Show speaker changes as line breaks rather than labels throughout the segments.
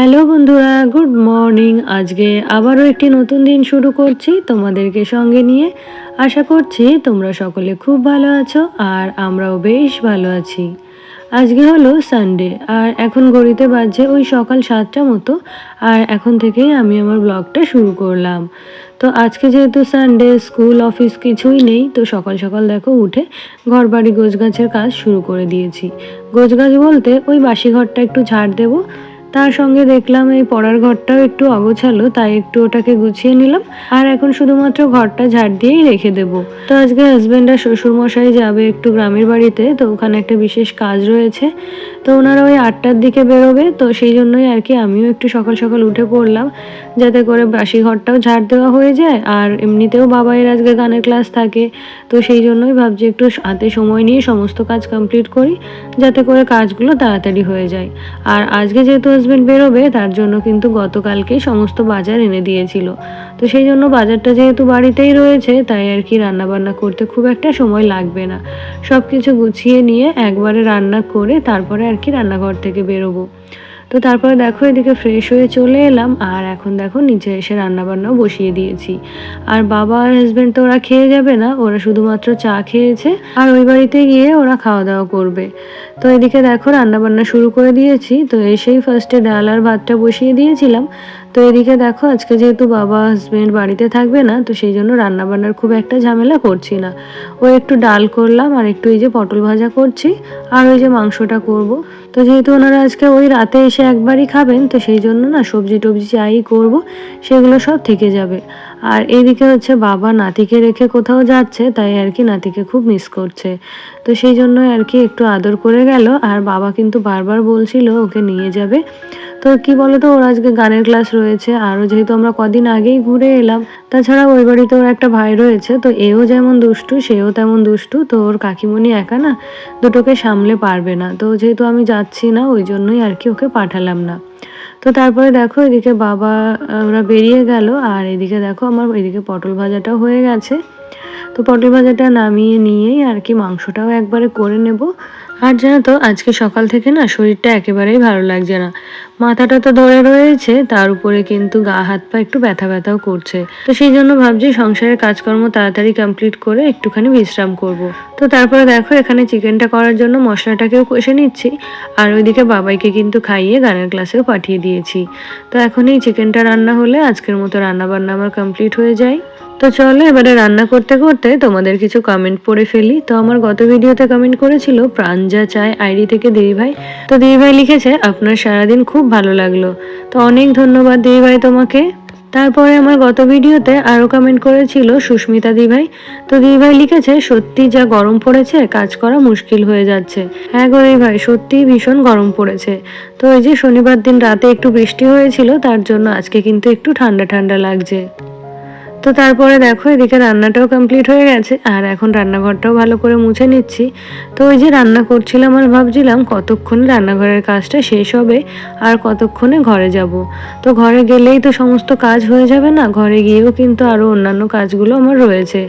Hello বন্ধুরা, good morning. আজকে আবারও একটি নতুন দিন শুরু করছি তোমাদেরকে সঙ্গে নিয়ে। আশা করছি তোমরা সকলে খুব ভালো আছো আর আমরাও বেশ ভালো আছি। আজকে হলো সানডে আর এখন ঘড়িতে বাজছে ওই সকাল সাতটা মতো, আর এখন থেকেই আমি আমার ব্লগটা শুরু করলাম। তো আজকে যেহেতু সানডে স্কুল, অফিস কিছুই নেই, তো সকাল সকাল দেখো উঠে ঘর বাড়ি গোছগাছের কাজ শুরু করে দিয়েছি। গোছগাছ বলতে ওই বাসি ঘরটা একটু ঝাড় দেবো তার সঙ্গে দেখলাম এই পড়ার ঘরটাও একটু অগোছালো, তাই একটু ওটাকে গুছিয়ে নিলাম। আর এখন শুধুমাত্র ঘরটা ঝাড় দিয়েই রেখে দেব। তো আজকে হাজব্যান্ড আর শ্বশুরমশাই যাবে একটু গ্রামের বাড়িতে, তো ওখানে একটা বিশেষ কাজ রয়েছে। তো ওনারা ওই আটটার দিকে বেরোবে, তো সেই জন্যই আর কি আমিও একটু সকাল সকাল উঠে পড়লাম, যাতে করে বাসি ঘরটাও ঝাড় দেওয়া হয়ে যায়। আর এমনিতেও বাবাইয়ের আজকে গানের ক্লাস থাকে, তো সেই জন্যই ভাবছি একটু হাতে সময় নিয়ে সমস্ত কাজ কমপ্লিট করি, যাতে করে কাজগুলো তাড়াতাড়ি হয়ে যায়। আর আজকে যেহেতু হাজব্যান্ড বেরোবে, তার জন্য কিন্তু গতকালকে সমস্ত বাজার এনে দিয়েছিল। তো সেই জন্য বাজারটা যেহেতু বাড়িতেই রয়েছে, তাই আর কি রান্না বান্না করতে খুব একটা সময় লাগবে না। সব কিছু গুছিয়ে নিয়ে একবারে রান্না করে তারপরে আর কি রান্নাঘর থেকে বেরোবো। তো তারপরে দেখো এদিকে ফ্রেশ হয়ে চলে এলাম, আর এখন দেখো নিচে এসে রান্নাবান্নাও বসিয়ে দিয়েছি। আর বাবা আর হাজব্যান্ড তো ওরা খেয়ে যাবে না, ওরা শুধুমাত্র চা খেয়েছে, আর ওই বাড়িতে গিয়ে ওরা খাওয়া দাওয়া করবে। তো এদিকে দেখো রান্নাবান্না শুরু করে দিয়েছি, তো এসেই ফার্স্টে ডাল আর ভাতটা বসিয়ে দিয়েছিলাম। তো এদিকে দেখো, আজকে যেহেতু বাবা হাজব্যান্ড বাড়িতে থাকবে না, তো সেই জন্য রান্নাবান্নার খুব একটা ঝামেলা করছি না। ও একটু ডাল করলাম, আর একটু এই যে পটল ভাজা করছি, আর ওই যে মাংসটা করব। তো যেহেতু ওনারা আজকে ওই রাতে এসে একবারই খাবেন, তো সেই জন্য না সবজি টবজি যাই করব, সেগুলো সব থেকে যাবে। আর এইদিকে হচ্ছে বাবা নাতিকে রেখে কোথাও যাচ্ছে, তাই আর কি নাতিকে খুব মিস করছে। তো সেই জন্য আর কি একটু আদর করে গেল, আর বাবা কিন্তু বারবার বলছিল ওকে নিয়ে যাবে। তো কি বলতো, ওর আজকে গানের ক্লাস রয়েছে, আরও যেহেতু আমরা কদিন আগেই ঘুরে এলাম তাছাড়া ওই বাড়িতে ওর একটা ভাই রয়েছে, তো এও যেমন দুষ্টু, সেও তেমন দুষ্টু, তো ওর কাকিমণি একা না, দুটোকে সামলে পারবে না। তো যেহেতু আমি যাচ্ছি না, ওই জন্যই আর কি ওকে পাঠালাম না। তো তারপরে দেখো এদিকে বাবা, ওরা বেরিয়ে গেল, আর এদিকে দেখো আমার এদিকে পটল ভাজাটাও হয়ে গেছে। তো পটল ভাজাটা নামিয়ে নিয়েই আর কি মাংসটাও একবারে করে নেব। আর জানো তো, আজকে সকাল থেকে না শরীরটা একেবারেই ভালো লাগছে না। মাথাটা তো ধরে রয়েছে, তার উপরে কিন্তু গা, হাত পা একটু ব্যথা ব্যথাও করছে। তো সেই জন্য ভাবছি সংসারের কাজকর্ম তাড়াতাড়ি কমপ্লিট করে একটুখানি বিশ্রাম করব। তো তারপরে দেখো, এখানে চিকেনটা করার জন্য মশলাটাকেও কষে নিচ্ছি। আর ওইদিকে বাবাইকে কিন্তু খাইয়ে গানের ক্লাসেও পাঠিয়ে দিয়েছি। তো এখন এই চিকেনটা রান্না হলে আজকের মতো রান্না বান্না আমার কমপ্লিট হয়ে যায়। তো চলো, এবারে রান্না করতে করতে তোমাদের কিছু কমেন্ট পড়ে ফেলি। তো আমার গত ভিডিওতে কমেন্ট করেছিল প্রাঞ্জা চায় আইডি থেকে দিদি ভাই তো দিদি ভাই লিখেছে, আপনার সারাদিন খুব ভালো লাগল। তো অনেক ধন্যবাদ দিদি ভাই তোমাকে। তারপরে আমার গত ভিডিওতে আরও কমেন্ট করেছিল সুস্মিতা দিভাই তো দিদিভাই লিখেছে, সত্যি যা গরম পড়েছে, কাজ করা মুশকিল হয়ে যাচ্ছে। হ্যাঁ গো ভাই সত্যিই ভীষণ গরম পড়েছে। তো এই যে শনিবার দিন রাতে একটু বৃষ্টি হয়েছিল, তার জন্য আজকে কিন্তু একটু ঠান্ডা ঠান্ডা লাগছে। তো তারপরে দেখো, এদিকে রান্নাটাও কমপ্লিট হয়ে গেছে, আর এখন রান্নাঘরটাও ভালো করে মুছে নিচ্ছি। তো ওই যে রান্না করছিলাম আর ভাবছিলাম কতক্ষণে রান্নাঘরের কাজটা শেষ হবে আর কতক্ষণে ঘরে যাব। তো ঘরে গেলেই তো সমস্ত কাজ হয়ে যাবে না, ঘরে গিয়েও কিন্তু আরও অন্যান্য কাজগুলো আমার রয়েছে।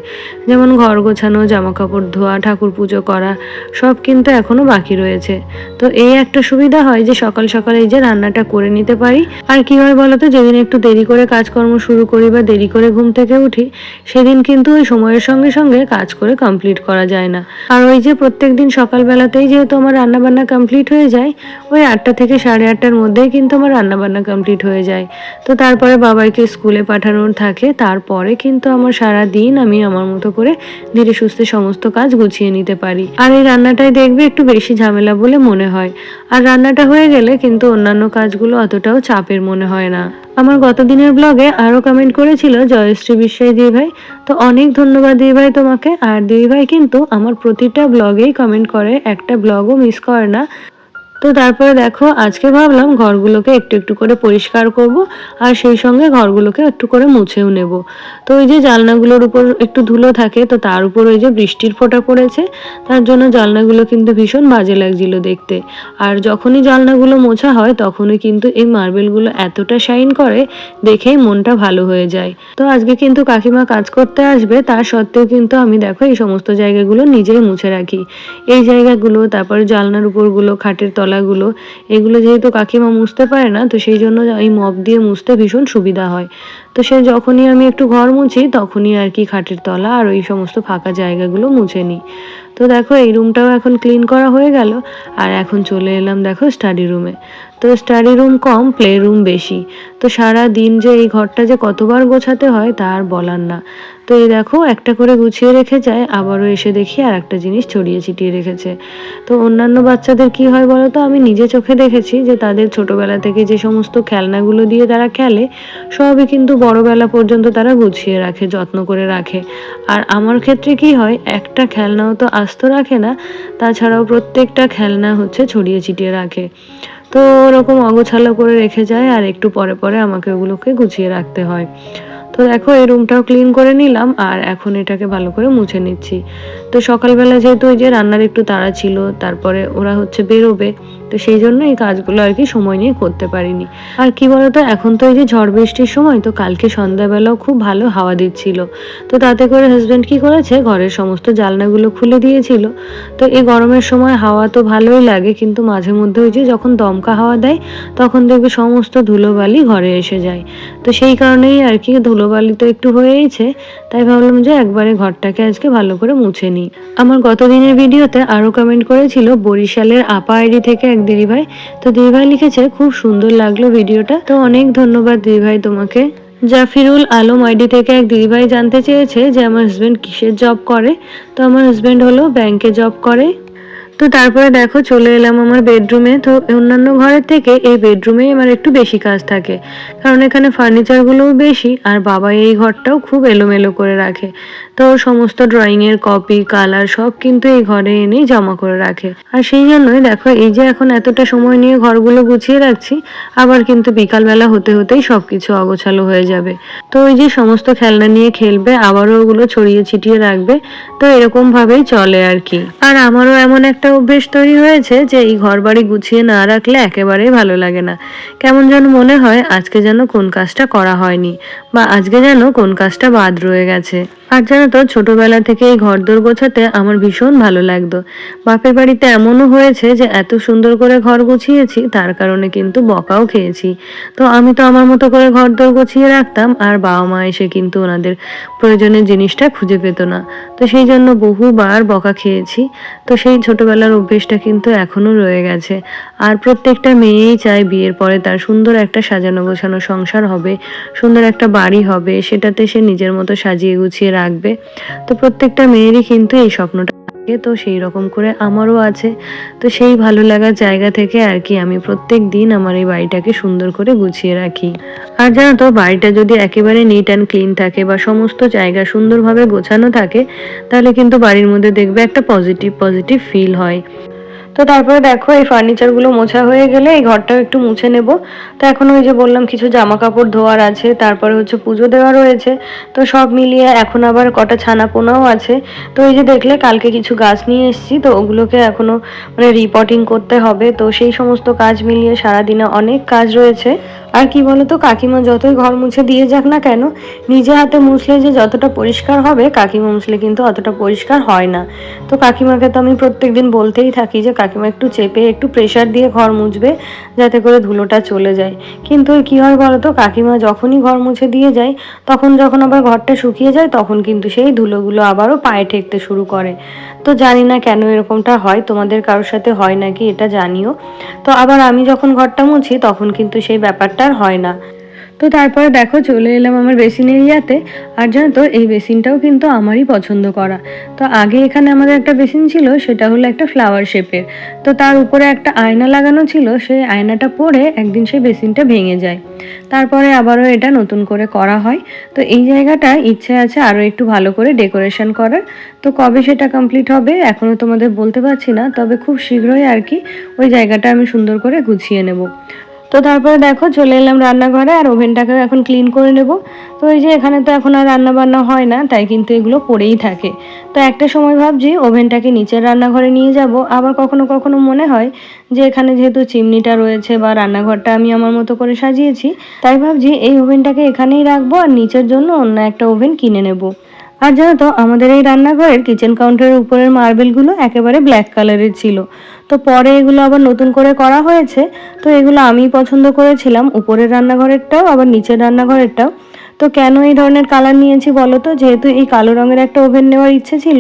যেমন ঘর গোছানো জামা কাপড় ধোয়া, ঠাকুর পুজো করা, সব কিন্তু এখনও বাকি রয়েছে। তো এই একটা সুবিধা হয় যে সকাল সকাল এই যে রান্নাটা করে নিতে পারি। আর কি হয় বলো তো যেদিন একটু দেরি করে কাজকর্ম শুরু করি বা দেরি করে ঘুম থেকে উঠি, সেদিন কিন্তু ওই সময়ের সঙ্গে সঙ্গে কাজ করে কমপ্লিট করা যায় না। আর ওই যে প্রত্যেক দিন সকালবেলাতেই যেহেতু আমার রান্নাবান্না কমপ্লিট হয়ে যায়, ওই আটটা থেকে সাড়ে আটটার মধ্যেই কিন্তু আমার রান্নাবান্না কমপ্লিট হয়ে যায়। তো তারপরে বাবাইকে স্কুলে পাঠানোর থাকে, তারপরে কিন্তু আমার সারা দিন আমি আমার মতো করে ধীরে সুস্থে সমস্ত কাজ গুছিয়ে নিতে পারি। আর এই রান্নাটাই দেখবে একটু বেশি ঝামেলা বলে মনে হয়। আর রান্নাটা হয়ে গেলে কিন্তু অন্যান্য কাজগুলো অতটাও চাপের মনে হয় না। আমার গতদিনের ব্লগে আরও কমেন্ট করেছিল জয়শ্রী বিশ্বাস দিদি ভাই। তো অনেক ধন্যবাদ দিয়ে ভাই তোমাকে। আর দিদি ভাই কিন্তু আমার প্রতিটা ব্লগেই কমেন্ট করে, একটা ব্লগও মিস করে না। তো তারপরে দেখো, আজকে ভাবলাম ঘরগুলোকে একটু একটু করে পরিষ্কার করব, আর সেই সঙ্গে ঘরগুলোকে একটু করে মুছেও নেব। তো ওই যে জালনাগুলোর উপর একটু ধুলো থাকে, তো তার উপর ওই যে বৃষ্টির ফোঁটা পড়েছে, তার জন্য জালনাগুলো কিন্তু ভীষণ বাজে লাগছিল দেখতে। আর যখনই জালনাগুলো মোছা হয়, তখনই কিন্তু এই মার্বেলগুলো এতটা শাইন করে, দেখেই মনটা ভালো হয়ে যায়। তো আজকে কিন্তু কাকিমা কাজ করতে আসবে, তার সত্ত্বেও কিন্তু আমি দেখো এই সমস্ত জায়গাগুলো নিজেই মুছে রাখি। এই জায়গাগুলো, তারপরে জালনার উপরগুলো, খাটের তলা তলাগুলো এগুলো যেহেতু কাকিমা মুছতে পারে না, তো সেই জন্য এই মপ দিয়ে মুছতে ভীষণ সুবিধা হয়। তো সে যখনই আমি একটু ঘর মুছি, তখনই আর কি খাটের তলা আর ওই সমস্ত ফাঁকা জায়গাগুলো মুছে নিই। তো দেখো, এই রুমটাও এখন ক্লিন করা হয়ে গেল, আর এখন চলে এলাম দেখো স্টাডি রুমে তো স্টাডি রুম কম প্লে রুম বেশি। তো সারা দিন যে এই ঘরটা যে কতবার গোছাতে হয়, তা আর বলার না। তো এই দেখো, একটা করে গুছিয়ে রেখে যায়, আবারও এসে দেখি আর একটা জিনিস ছড়িয়ে ছিটিয়ে রেখেছে। তো অন্যান্য বাচ্চাদের কি হয় বলো তো, আমি নিজে চোখে দেখেছি যে তাদের ছোটবেলা থেকে যে সমস্ত খেলনাগুলো দিয়ে তারা খেলে, সবই কিন্তু বড়বেলা পর্যন্ত তারা গুছিয়ে রাখে, যত্ন করে রাখে। আর আমার ক্ষেত্রে কি হয়, একটা খেলনাও তো আস্ত রাখে না, তাছাড়াও প্রত্যেকটা খেলনা হচ্ছে ছড়িয়ে ছিটিয়ে রাখে। তো ওরকম অগোছালো করে রেখে যায় আর একটু পরে পরে আমাকে ওগুলোকে গুছিয়ে রাখতে হয়। তো দেখো এই রুমটাও ক্লিন করে নিলাম আর এখন এটাকে ভালো করে মুছে নিচ্ছি। তো সকালবেলা যেহেতু ওই যে রান্নার একটু তাড়া ছিল, তারপরে ওরা হচ্ছে বেরোবে তো সেই জন্য এই কাজগুলো আর কি সময় নিয়ে করতে পারিনি। আর কি বলতো, এখন তো এই যে ঝড় বৃষ্টির সময়, তো কালকে সন্ধ্যাবেলাও খুব ভালো হাওয়া দিচ্ছিল। তো তাতে করে হাজব্যান্ড কি করেছে, ঘরের সমস্ত জালনাগুলো খুলে দিয়েছিল। তো এই গরমের সময় হাওয়া তো ভালোই লাগে, কিন্তু মাঝে মধ্যে ওই যে যখন দমকা হাওয়া দেয়, তখন দেখবে সমস্ত ধুলোবালি ঘরে এসে যায়। তো সেই কারণেই আর কি ধুলোবালি তো একটু হয়েইছে, তাই ভাবলাম যে একবারে ঘরটাকে আজকে ভালো করে মুছে নিই। আমার গত দিনের ভিডিওতে আরও কমেন্ট করেছিল বরিশালের আপা আইডি থেকে এক দিদিভাই। তো দিদিভাই লিখেছে, খুব সুন্দর লাগল ভিডিওটা। তো অনেক ধন্যবাদ দিদিভাই তোমাকে। জাফিরুল আলম আইডি থেকে এক দিদিভাই জানতে চেয়েছে যে, আমার হাজব্যান্ড কিসের জব করে? তো আমার হাজব্যান্ড হলো ব্যাংকে জব করে। তো তারপরে দেখো চলে এলাম আমার বেডরুমে তো অন্যান্য ঘরের থেকে এই বেডরুমেই আমার একটু বেশি কাজ থাকে। কারণ এখানে ফার্নিচারগুলোও বেশি, আর বাবা এই ঘরটাও খুব এলোমেলো করে রাখে। তো সমস্ত ড্রয়িংয়ের কপি কালার সব কিন্তু এই ঘরে এনেই জমা করে রাখে। আর সেই জন্যই দেখো এই যে এখন এতটা সময় নিয়ে ঘরগুলো গুছিয়ে রাখছি, আবার কিন্তু বিকালবেলা হতে হতেই সব কিছু অগোছালো হয়ে যাবে। তো ওই যে সমস্ত খেলনা নিয়ে খেলবে, আবারও ওগুলো ছড়িয়ে ছিটিয়ে রাখবে, তো এরকম ভাবেই চলে আর কি। আর আমারও এমন একটা অভ্যেস তৈরি হয়েছে যে এই ঘর বাড়ি গুছিয়ে না রাখলে একেবারেই ভালো লাগে না। কেমন যেন মনে হয় আজকে যেন কোন কাজটা করা হয়নি বা আজকে যেন কোন কাজটা বাদ রয়ে গেছে। আর জানো তো, ছোটবেলা থেকে এই ঘরদোর গোছাতে আমার ভীষণ ভালো লাগতো। বাপের বাড়িতে এমনও হয়েছে যে এত সুন্দর করে ঘর গুছিয়েছি, তার কারণে কিন্তু বকাও খেয়েছি। তো আমি তো আমার মতো করে ঘরদোর গুছিয়ে রাখতাম, আর বাবা মা এসে কিন্তু ওনাদের প্রয়োজনীয় জিনিসটা খুঁজে পেত না। তো সেই জন্য বহুবার বকা খেয়েছি। তো সেই ছোটবেলার অভ্যেসটা কিন্তু এখনও রয়ে গেছে। আর প্রত্যেকটা মেয়েই চায় বিয়ের পরে তার সুন্দর একটা সাজানো গোছানো সংসার হবে, সুন্দর একটা বাড়ি হবে, সেটাতে সে নিজের মতো সাজিয়ে গুছিয়ে রাখবে। তো প্রত্যেকটা মেয়েরই কিন্তু এই স্বপ্নটা তো সেই রকম করে আমারও আছে। তো সেই ভালো লাগার জায়গা থেকে আর কি আমি প্রত্যেক দিন আমার এই বাড়িটাকে সুন্দর করে গুছিয়ে রাখি। আর জানো তো, বাড়িটা যদি একেবারে নিট অ্যান্ড ক্লিন থাকে বা সমস্ত জায়গা সুন্দরভাবে গোছানো থাকে, তাহলে কিন্তু বাড়ির মধ্যে দেখবে একটা পজিটিভ পজিটিভ ফিল হয়। তো তারপরে দেখো এই ফার্নিচারগুলো মোছা হয়ে গেলে এই ঘরটাও একটু মুছে নেব। তো এখন ওই যে বললাম কিছু জামা কাপড় ধোয়ার আছে, তারপরে হচ্ছে পুজো দেওয়া রয়েছে। তো সব মিলিয়ে এখন আবার কটা ছানা পোনাও আছে। তো এই যে দেখলে কালকে কিছু গাছ নিয়ে এসেছি, তো ওগুলোকে এখনও মানে রিপোর্টিং করতে হবে। তো সেই সমস্ত কাজ মিলিয়ে সারাদিনে অনেক কাজ রয়েছে। আর কি বলতো, কাকিমা যতই ঘর মুছে দিয়ে যাক না কেন, নিজে হাতে মুছলে যে যতটা পরিষ্কার হবে, কাকিমা মুছলে কিন্তু অতটা পরিষ্কার হয় না। তো কাকিমাকে তো আমি প্রত্যেকদিন বলতেই থাকি যে কাকিমা একটু চেপে একটু প্রেশার দিয়ে ঘর মুছবে, যাতে করে ধুলোটা চলে যায়। কিন্তু কি হয় বলতো, কাকিমা যখনই ঘর মুছে দিয়ে যায়, তখন যখন আবার ঘরটা শুকিয়ে যায়, তখন কিন্তু সেই ধুলোগুলো আবারও পায়ে ঠেকতে শুরু করে। তো জানি না কেন এরকমটা হয়, তোমাদের কারোর সাথে হয় নাকি এটা জানিও। তো আবার আমি যখন ঘরটা মুছি, তখন কিন্তু সেই ব্যাপারটা আর হয় না। তো তারপরে দেখো চলে এলাম আমার বেসিন এরিয়াতে, আর জানো তো, এই বেসিনটাও কিন্তু আমারই পছন্দ করা। তো আগে এখানে আমাদের একটা বেসিন ছিল, সেটা হলো একটা ফ্লাওয়ার শেপের তো তার উপরে একটা আয়না লাগানো ছিল, সেই আয়নাটা পরে একদিন সেই বেসিনটা ভেঙে যায়। তারপরে আবারও এটা নতুন করে করা হয়। তো এই জায়গাটা ইচ্ছে আছে আরও একটু ভালো করে ডেকোরেশন করার। তো কবে সেটা কমপ্লিট হবে, এখনও তোমাদের বলতে পারছি না, তবে খুব শীঘ্রই আর কি ওই জায়গাটা আমি সুন্দর করে গুছিয়ে নেব। তো তারপরে দেখো চলে এলাম রান্নাঘরে আর ওভেনটাকে এখন ক্লিন করে নেব। তো এই যে এখানে তো এখন আর রান্না বান্না হয় না, তাই কিন্তু এগুলো পড়েই থাকে। তো একটা সময় ভাবছি ওভেনটাকে নিচের রান্নাঘরে নিয়ে যাব। আবার কখনো কখনো মনে হয় যে এখানে যেহেতু চিমনিটা রয়েছে বা রান্নাঘরটা আমি আমার মতো করে সাজিয়েছি, তাই ভাবছি এই ওভেনটাকে এখানেই রাখব আর নিচের জন্য অন্য একটা ওভেন কিনে নেব। আর জানো তো, আমাদের এই রান্নাঘরের কিচেন কাউন্টারের উপরের মার্বেলগুলো একেবারে ব্ল্যাক কালারের ছিল। তো পরে এগুলো আবার নতুন করে করা হয়েছে, তো এগুলো আমি পছন্দ করেছিলাম। উপরের রান্নাঘরেরটাও, আবার নিচের রান্নাঘরেরটাও। তো কেন এই ধরনের কালার নিয়েছি বলো তো? যেহেতু এই কালো রঙের একটা ওভেন নেওয়ার ইচ্ছে ছিল,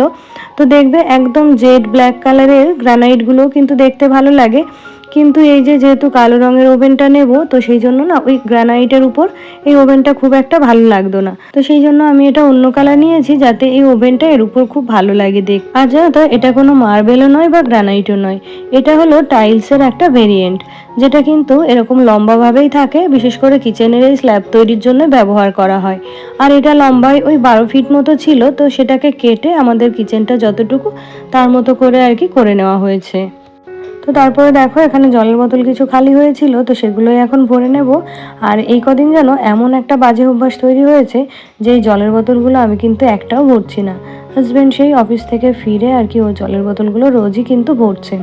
তো দেখবে একদম জেড ব্ল্যাক কালারের গ্রানাইটগুলোও কিন্তু দেখতে ভালো লাগে। কিন্তু এই যে যেহেতু কালো রঙের ওভেনটা নেব, তো সেই জন্য না ওই গ্রানাইটের উপর এই ওভেনটা খুব একটা ভালো লাগতো না। তো সেই জন্য আমি এটা অন্য কালার নিয়েছি যাতে এই ওভেনটা এর উপর খুব ভালো লাগে দেখ আর জানো এটা কোনো মার্বেলও নয় বা গ্রানাইটও নয়, এটা হলো টাইলসের একটা ভেরিয়েন্ট, যেটা কিন্তু এরকম লম্বাভাবেই থাকে, বিশেষ করে কিচেনের এই স্ল্যাব তৈরির জন্য ব্যবহার করা হয়। আর এটা লম্বায় ওই বারো ফিট মতো ছিল, তো সেটাকে কেটে আমাদের কিচেনটা যতটুকু তার মতো করে আর কি করে নেওয়া হয়েছে। তো তারপরে দেখো, এখানে জলের বোতল কিছু খালি হয়েছিল, তো সেগুলোই এখন ভরে নেব। আর এই কদিন যেন এমন একটা বাজে অভ্যাস তৈরি হয়েছে যে জলের বোতলগুলো আমি কিন্তু একটাও ভরছি না। হাজব্যান্ড সেই অফিস থেকে ফিরে আর কি ও জলের বোতলগুলো রোজই কিন্তু ভরছে।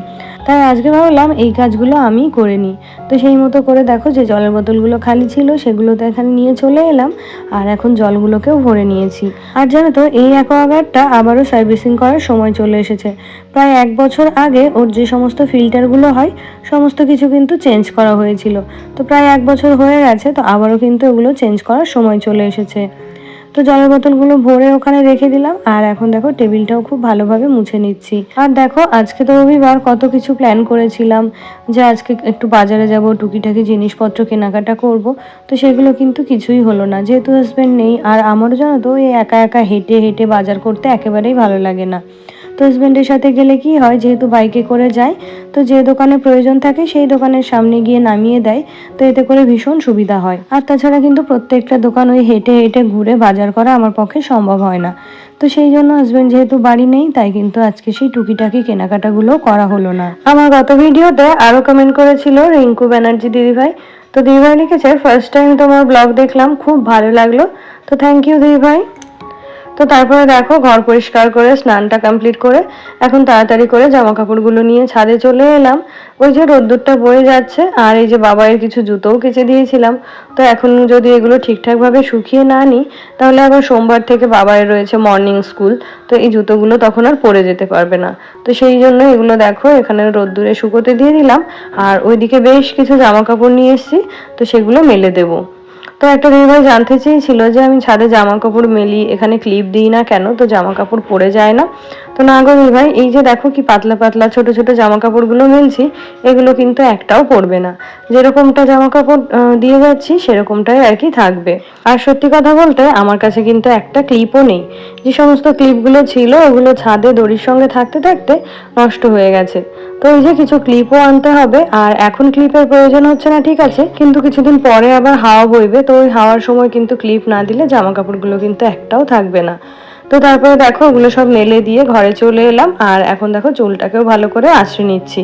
তাই আজকে ভাবলাম এই কাজগুলো আমি করে নিই। তো সেই মতো করে দেখো যে জলের বোতলগুলো খালি ছিল সেগুলো তো এখানে নিয়ে চলে এলাম আর এখন জলগুলোকেও ভরে নিয়েছি। আর জানো তো, এই অ্যাকোয়াগার্ডটা আবারও সার্ভিসিং করার সময় চলে এসেছে। প্রায় এক বছর আগে ওর যে সমস্ত ফিল্টারগুলো হয়, সমস্ত কিছু কিন্তু চেঞ্জ করা হয়েছিল। তো প্রায় এক বছর হয়ে গেছে, তো আবারও কিন্তু ওগুলো চেঞ্জ করার সময় চলে এসেছে। তো জলের বোতলগুলো ভরে ওখানে রেখে দিলাম, আর এখন দেখো টেবিলটাও খুব ভালোভাবে মুছে নিচ্ছি। আর দেখো, আজকে তো রবিবার, কত কিছু প্ল্যান করেছিলাম, যে আজকে একটু বাজারে যাব, টুকিটাকি জিনিসপত্র কেনাকাটা করব, তো সেগুলো কিন্তু কিছুই হলো না। যেহেতু হাজব্যান্ড নেই, আর আমারও জানো তো, এই একা একা হেঁটে হেঁটে বাজার করতে একেবারেই ভালো লাগে না। তো হাজব্যান্ডের সাথে গেলে কি হয়? যেহেতু বাইকে করে যায়, তো যে দোকানে প্রয়োজন থাকে সেই দোকানের সামনে গিয়ে নামিয়ে দেয়, তো এতে করে ভীষণ সুবিধা হয়। আর তাছাড়া কিন্তু প্রত্যেকটা দোকান ওই হেঁটে হেঁটে ঘুরে বাজার করা আমার পক্ষে সম্ভব হয় না। তো সেই জন্য হাজব্যান্ড যেহেতু বাড়ি নেই, তাই কিন্তু আজকে সেই টুকিটাকি কেনাকাটাগুলো করা হলো না। আমার গত ভিডিওতে আরও কমেন্ট করেছিল রিঙ্কু ব্যানার্জি দিদিভাই তো দিদিভাই লিখেছে ফার্স্ট টাইম তোমার ব্লগ দেখলাম, খুব ভালো লাগল। তো থ্যাংক ইউ দিদিভাই তো তারপরে দেখো ঘর পরিষ্কার করে, স্নানটা কমপ্লিট করে, এখন তাড়াতাড়ি করে জামা কাপড়গুলো নিয়ে ছাদে চলে এলাম। ওই যে রোদ্দুরটা বয়ে যাচ্ছে, আর এই যে বাবাইয়ের কিছু জুতোও কেচে দিয়েছিলাম। তো এখন যদি এগুলো ঠিকঠাকভাবে শুকিয়ে না নিই, তাহলে আবার সোমবার থেকে বাবাইয়ের রয়েছে মর্নিং স্কুল তো এই জুতোগুলো তখন আর পরে যেতে পারবে না। তো সেই জন্য এগুলো দেখো, এখানে রোদ্দুরে শুকোতে দিয়ে দিলাম। আর ওইদিকে বেশ কিছু জামা কাপড় নিয়ে এসেছি, তো সেগুলো মেলে দেবো। তো একটা দিদিভাই জানতে চেয়েছিল যে আমি ছাদে জামা কাপড় মেলি, এখানে ক্লিপ দিই না কেন? তো জামা কাপড় পরে যায় না। তো না গো দিদিভাই এই যে দেখো কি পাতলা পাতলা ছোট ছোট জামা কাপড়গুলো মেলছি, এগুলো কিন্তু একটাও পরবে না। যেরকমটা জামা কাপড় দিয়ে যাচ্ছি, সেরকমটাই আর কি থাকবে। আর সত্যি কথা বলতে, আমার কাছে কিন্তু একটা ক্লিপও নেই। যে সমস্ত ক্লিপগুলো ছিল, ওগুলো ছাদে দড়ির সঙ্গে থাকতে থাকতে নষ্ট হয়ে গেছে। তো এই যে কিছু ক্লিপও আনতে হবে, আর এখন ক্লিপের প্রয়োজন হচ্ছে না, ঠিক আছে? কিন্তু কিছুদিন পরে আবার হাওয়া বইবে, তো ওই হাওয়ার সময় কিন্তু ক্লিপ না দিলে জামা কাপড়গুলো কিন্তু একটাও থাকবে না। তো তারপরে দেখো ওগুলো সব মেলে দিয়ে ঘরে চলে এলাম, আর এখন দেখো চুলটাকেও ভালো করে আশ্রে নিচ্ছি।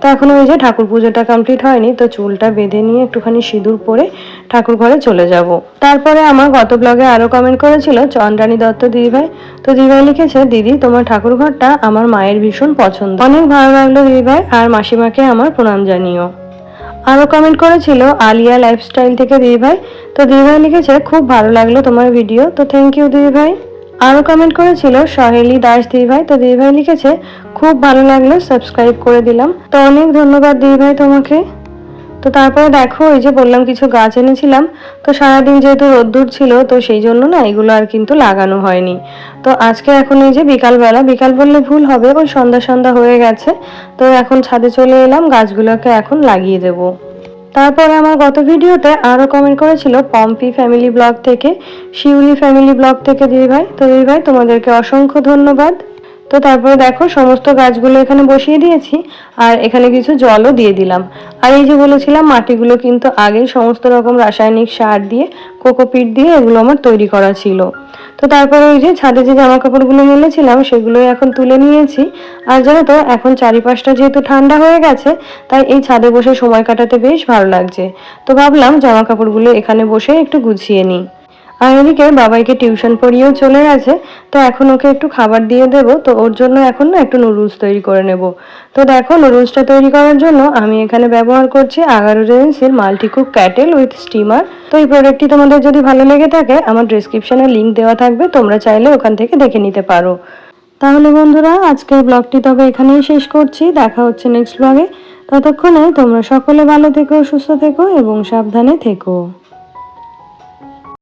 তো এখন ওই যে ঠাকুর পুজোটা কমপ্লিট হয়নি, তো চুলটা বেঁধে নিয়ে একটুখানি সিঁদুর পরে ঠাকুর ঘরে চলে যাব। তারপরে আমার গত ব্লগে আরও কমেন্ট করেছিল চন্দ্রানী দত্ত দিদিভাই তো দিদিভাই লিখেছে, দিদি, তোমার ঠাকুর ঘরটা আমার মায়ের ভীষণ পছন্দ। অনেক ভালো লাগল দিদিভাই আর মাসিমাকে আমার প্রণাম জানিও। আরও কমেন্ট করেছিল আলিয়া লাইফস্টাইল থেকে দিদিভাই তো দিদিভাই লিখেছে, খুব ভালো লাগল তোমার ভিডিও তো থ্যাংক ইউ দিদিভাই আরও কমেন্ট করেছিল সহেলি দাস দিদিভাই। তো দিদিভাই লিখেছে, খুব ভালো লাগল সাবস্ক্রাইব করে দিলাম। তো অনেক ধন্যবাদ দিদিভাই তোমাকে। তো তারপরে দেখো, ওই যে বললাম কিছু গাছ এনেছিলাম। তো সারাদিন যেহেতু রোদ্দুর ছিল, তো সেই জন্য না এগুলো আর কিন্তু লাগানো হয়নি। তো আজকে এখন এই যে বিকালবেলা, বিকাল বললে ভুল হবে ওই সন্ধ্যা সন্ধ্যা হয়ে গেছে। তো এখন ছাদে চলে এলাম, গাছগুলোকে এখন লাগিয়ে দেবো। তারপরে আমার গত ভিডিওতে আরও কমেন্ট করেছিল পম্পি ফ্যামিলি ব্লগ থেকে, শিউলি ফ্যামিলি ব্লগ থেকে দিদিভাই। তো দিদিভাই, তোমাদেরকে অসংখ্য ধন্যবাদ। তো তারপরে দেখো, সমস্ত গাছগুলো এখানে বসিয়ে দিয়েছি, আর এখানে কিছু জলও দিয়ে দিলাম। আর এই যে বলেছিলাম, মাটিগুলো কিন্তু আগেই সমস্ত রকম রাসায়নিক সার দিয়ে কোকোপিট দিয়ে এগুলো আমার তৈরি করা ছিল। তো তারপরে ওই যে ছাদে যে জামা কাপড়গুলো মেলেছিলাম, সেগুলোই এখন তুলে নিয়েছি। আর জানো তো, এখন চারিপাশটা যেহেতু ঠান্ডা হয়ে গেছে, তাই এই ছাদে বসে সময় কাটাতে বেশ ভালো লাগছে। তো ভাবলাম জামা কাপড়গুলো এখানে বসে একটু গুছিয়ে নিই। আর এদিকে বাবাইকে টিউশন পড়িয়েও চলে গেছে, তো এখন ওকে একটু খাবার দিয়ে দেব, তো ওর জন্য এখন না একটু নুডলস তৈরি করে নেব। তো দেখো নুডলসটা তৈরি করার জন্য আমি এখানে ব্যবহার করছি এগারো রেঞ্জের মাল্টিকুক ক্যাটেল উইথ স্টিমার। তো এই প্রোডাক্টটি তোমাদের যদি ভালো লেগে থাকে, আমার ডিসক্রিপশনে লিঙ্ক দেওয়া থাকবে, তোমরা চাইলে ওখান থেকে দেখে নিতে পারো। তাহলে বন্ধুরা, আজকের ব্লগটি তবে এখানেই শেষ করছি, দেখা হচ্ছে নেক্সট ব্লগে ততক্ষণে তোমরা সকলে ভালো থেকো, সুস্থ থেকো এবং সাবধানে থেকো।